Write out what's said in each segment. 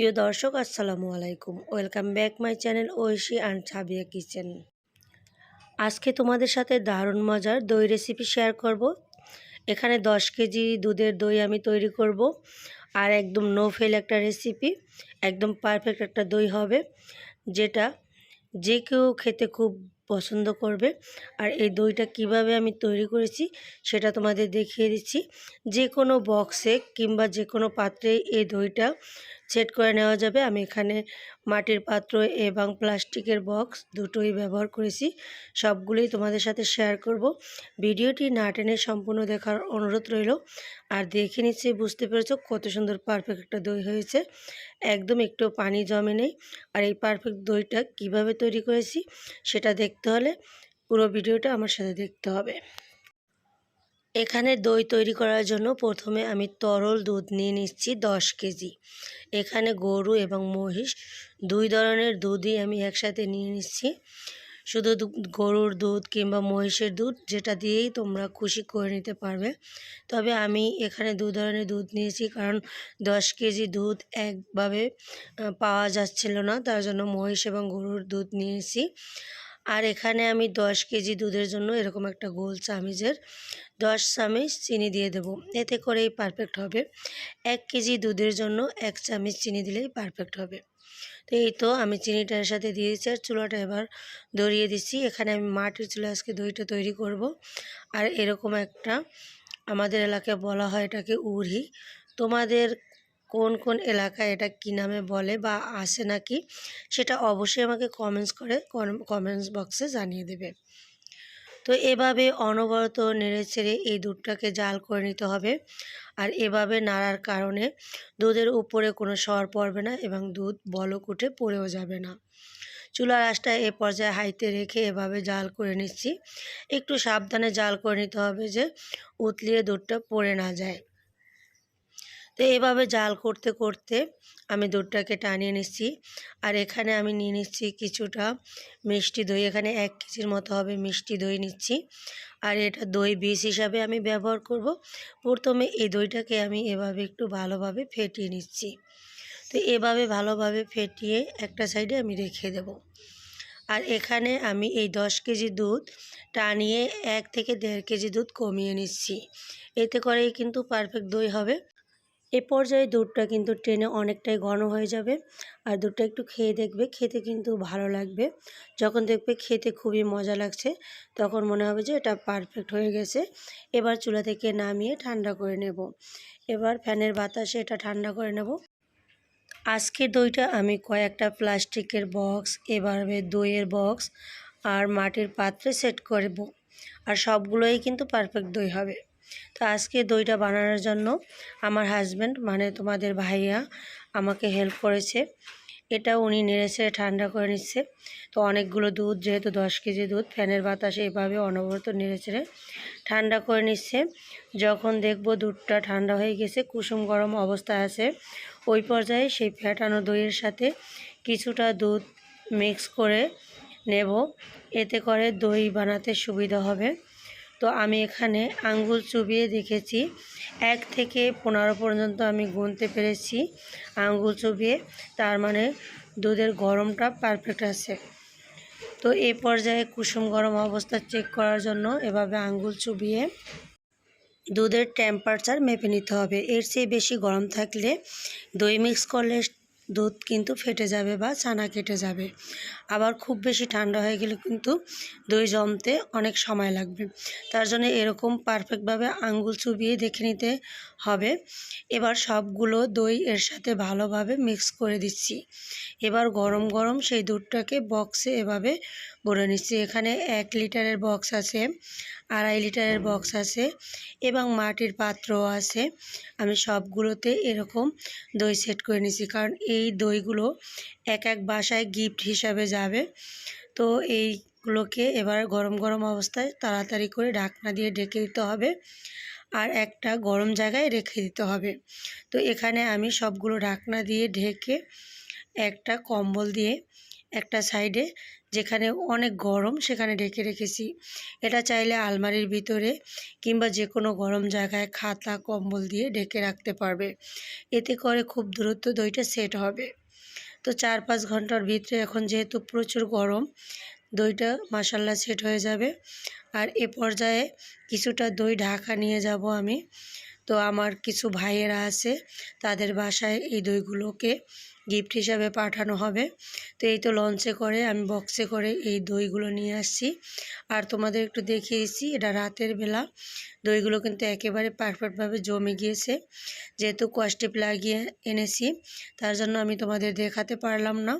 প্রিয় দর্শক, আসসালামু আলাইকুম। Welcome back my channel Oishi and Sabiya kitchen আজকে তোমাদের সাথে দারুণ মজার দই রেসিপি শেয়ার করব। এখানে দশ কেজি দুধের দই আমি তৈরি করব। আর একদম নো ফেল একটা রেসিপি একদম পারফেক্ট একটা দই হবে, যেটা যে কেউ খেতে খুব পছন্দ করবে। আর এই দইটা কীভাবে আমি তৈরি করেছি, সেটা তোমাদের দেখিয়ে দিচ্ছি। যে কোনো বক্সে কিংবা যে কোনো পাত্রে এই দইটা সেট করে নেওয়া যাবে। আমি এখানে মাটির পাত্র এবং প্লাস্টিকের বক্স দুটোই ব্যবহার করেছি। সবগুলোই তোমাদের সাথে শেয়ার করব। ভিডিওটি না টেনে সম্পূর্ণ দেখার অনুরোধ রইল। আর দেখে নিচ্ছি, বুঝতে পেরেছ কত সুন্দর পারফেক্ট একটা দই হয়েছে। একদম একটু পানি জমে নেই। আর এই পারফেক্ট দইটা কীভাবে তৈরি করেছি সেটা দেখতে হলে পুরো ভিডিওটা আমার সাথে দেখতে হবে। এখানে দই তৈরি করার জন্য প্রথমে আমি তরল দুধ নিয়ে নিচ্ছি দশ কেজি। এখানে গরু এবং মহিষ দুই ধরনের দুধই আমি একসাথে নিয়ে নিচ্ছি। শুধু গরুর দুধ কিংবা মহিষের দুধ যেটা দিয়েই তোমরা খুশি করে নিতে পারবে। তবে আমি এখানে দু ধরনের দুধ নিয়েছি কারণ দশ কেজি দুধ একভাবে পাওয়া যাচ্ছিল না। তার জন্য মহিষ এবং গরুর দুধ নিয়েছি আর এখানে আমি দশ কেজি দুধের জন্য এরকম একটা গোল চামিজের দশ চামিচ চিনি দিয়ে দেব। এতে করেই পারফেক্ট হবে। এক কেজি দুধের জন্য এক চামিচ চিনি দিলেই পারফেক্ট হবে। তো এই তো আমি চিনিটার সাথে দিয়ে দিচ্ছি আর চুলাটা এবার ধরিয়ে দিচ্ছি। এখানে আমি মাটির চুলা আজকে দইটা তৈরি করব। আর এরকম একটা আমাদের এলাকায় বলা হয় এটাকে উড়ি। তোমাদের কোন কোন এলাকায় এটা কী নামে বলে বা আসে নাকি, সেটা অবশ্যই আমাকে কমেন্টস করে কমেন্টস বক্সে জানিয়ে দেবে। তো এভাবে অনবরত নেড়ে ছেড়ে এই দুধটাকে জাল করে নিতে হবে। আর এভাবে নাড়ার কারণে দুধের উপরে কোনো সর পড়বে না এবং দুধ বলক উঠে পড়েও যাবে না। চুলার আঁচটা এ পর্যায়ে হাইতে রেখে এভাবে জাল করে নিচ্ছি। একটু সাবধানে জাল করে নিতে হবে যে উতলিয়ে দুধটা পড়ে না যায়। তো এভাবে জাল করতে করতে আমি দুধটাকে টানিয়ে নিচ্ছি। আর এখানে আমি নিয়ে নিচ্ছি কিছুটা মিষ্টি দই। এখানে এক কেজির মতো হবে মিষ্টি দই নিচ্ছি। আর এটা দই বীজ হিসাবে আমি ব্যবহার করব। প্রথমে এই দইটাকে আমি এভাবে একটু ভালোভাবে ফেটিয়ে নিচ্ছি। তো এভাবে ভালোভাবে ফেটিয়ে একটা সাইডে আমি রেখে দেব। আর এখানে আমি এই দশ কেজি দুধ টানিয়ে এক থেকে দেড় কেজি দুধ কমিয়ে নিচ্ছি। এতে করেই কিন্তু পারফেক্ট দই হবে। এ পর্যায়ে দুধটা কিন্তু ট্রেনে অনেকটাই ঘন হয়ে যাবে। আর দুধটা একটু খেয়ে দেখবে, খেতে কিন্তু ভালো লাগবে। যখন দেখবে খেতে খুবই মজা লাগছে, তখন মনে হবে যে এটা পারফেক্ট হয়ে গেছে। এবার চুলা থেকে নামিয়ে ঠান্ডা করে নেব। এবার ফ্যানের বাতাসে এটা ঠান্ডা করে নেব। আজকে দইটা আমি কয়েকটা প্লাস্টিকের বক্স এভাবে দইয়ের বক্স আর মাটির পাত্রে সেট করব আর সবগুলোই কিন্তু পারফেক্ট দই হবে। তো আজকে দইটা বানানোর জন্য আমার হাজব্যান্ড মানে তোমাদের ভাইয়া আমাকে হেল্প করেছে। এটা উনি নেড়েছে ঠান্ডা করে নিচ্ছে। তো অনেকগুলো দুধ, যেহেতু দশ কেজি দুধ, ফ্যানের বাতাসে এভাবে অনবরত নেড়েছে ঠান্ডা করে নিচ্ছে। যখন দেখব দুধটা ঠান্ডা হয়ে গেছে, কুসুম গরম অবস্থায় আছে, ওই পর্যায়ে সেই ফ্যাটানো দইয়ের সাথে কিছুটা দুধ মিক্স করে নেব। এতে করে দই বানাতে সুবিধা হবে। তো আমি এখানে আঙ্গুল চুবিয়ে দেখেছি এক থেকে পনেরো পর্যন্ত আমি গুনতে পেরেছি আঙ্গুল চুবিয়ে। তার মানে দুধের গরমটা পারফেক্ট আছে। তো এ পর্যায়ে কুসুম গরম অবস্থা চেক করার জন্য এভাবে আঙ্গুল চুবিয়ে দুধের টেম্পারেচার মেপে নিতে হবে। এর চেয়ে বেশি গরম থাকলে দই মিক্স করলে দুধ কিন্তু ফেটে যাবে বা ছানা কেটে যাবে। আবার খুব বেশি ঠান্ডা হয়ে গেলে কিন্তু দই জমতে অনেক সময় লাগবে। তার জন্য এরকম পারফেক্টভাবে আঙ্গুল চুবিয়ে দেখে নিতে হবে। এবার সবগুলো দই এর সাথে ভালোভাবে মিক্স করে দিচ্ছি। এবার গরম গরম সেই দুধটাকে বক্সে এভাবে ভরে নিচ্ছি। এখানে এক লিটারের বক্স আছে। আড়াই লিটারের বক্স আছে এবং মাটির পাত্রও আছে। আমি সবগুলোতে এরকম দই সেট করে নিছি কারণ এই দইগুলো এক এক বাসায় গিফট হিসাবে যাবে। তো এইগুলোকে এবার গরম গরম অবস্থায় তাড়াতাড়ি করে ঢাকনা দিয়ে ঢেকে দিতে হবে আর একটা গরম জায়গায় রেখে দিতে হবে। তো এখানে আমি সবগুলো ঢাকনা দিয়ে ঢেকে একটা কম্বল দিয়ে একটা সাইডে যেখানে অনেক গরম সেখানে ঢেকে রেখেছি। এটা চাইলে আলমারির ভিতরে কিংবা যে কোনো গরম জায়গায় খাতা, কম্বল দিয়ে ঢেকে রাখতে পারবে। এতে করে খুব দ্রুত দইটা সেট হবে। তো চার পাঁচ ঘণ্টার ভিতরে এখন যেহেতু প্রচুর গরম, দইটা মাসাল্লা সেট হয়ে যাবে। আর এ পর্যায়ে কিছুটা দই ঢাকা নিয়ে যাব আমি। তো আমার কিছু ভাইয়েরা আছে, তাদের বাসায় এই দইগুলোকে গিফট হিসাবে পাঠানো হবে। তো এই তো লঞ্চে করে, আমি বক্সে করে এই দইগুলো নিয়ে আসছি। আর তোমাদের একটু দেখিয়েছি, এটা রাতের বেলা। দইগুলো কিন্তু একেবারে পারফেক্টভাবে জমে গিয়েছে। যেহেতু কস্টেপ লাগিয়ে এনেছি, তার জন্য আমি তোমাদের দেখাতে পারলাম না।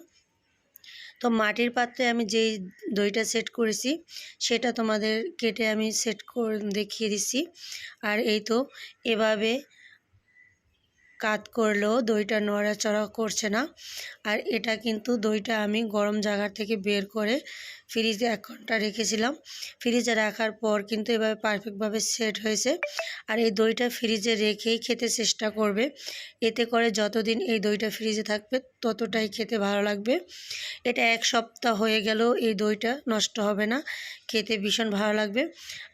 তো মাটির পাত্রে আমি যেই দইটা সেট করেছি, সেটা তোমাদের কেটে আমি সেট করে দেখিয়ে দিচ্ছি। আর এই তো এভাবে কাত করলেও দইটা নড়াচড়া করছে না। আর এটা কিন্তু দইটা আমি গরম জায়গা থেকে বের করে ফ্রিজে এক ঘণ্টা রেখেছিলাম। ফ্রিজে রাখার পর কিন্তু এভাবে পারফেক্টভাবে সেট হয়েছে। আর এই দইটা ফ্রিজে রেখেই খেতে চেষ্টা করবে। এতে করে যতদিন এই দইটা ফ্রিজে থাকবে, ততটাই খেতে ভালো লাগবে। এটা এক সপ্তাহ হয়ে গেলেও এই দইটা নষ্ট হবে না। খেতে ভীষণ ভালো লাগবে।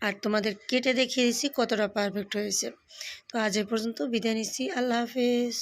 আর তোমাদের কেটে দেখিয়ে দিচ্ছি কতটা পারফেক্ট হয়েছে। তো আজ এ পর্যন্ত বিদায় নিচ্ছি। আল্লাহ হাফেজ।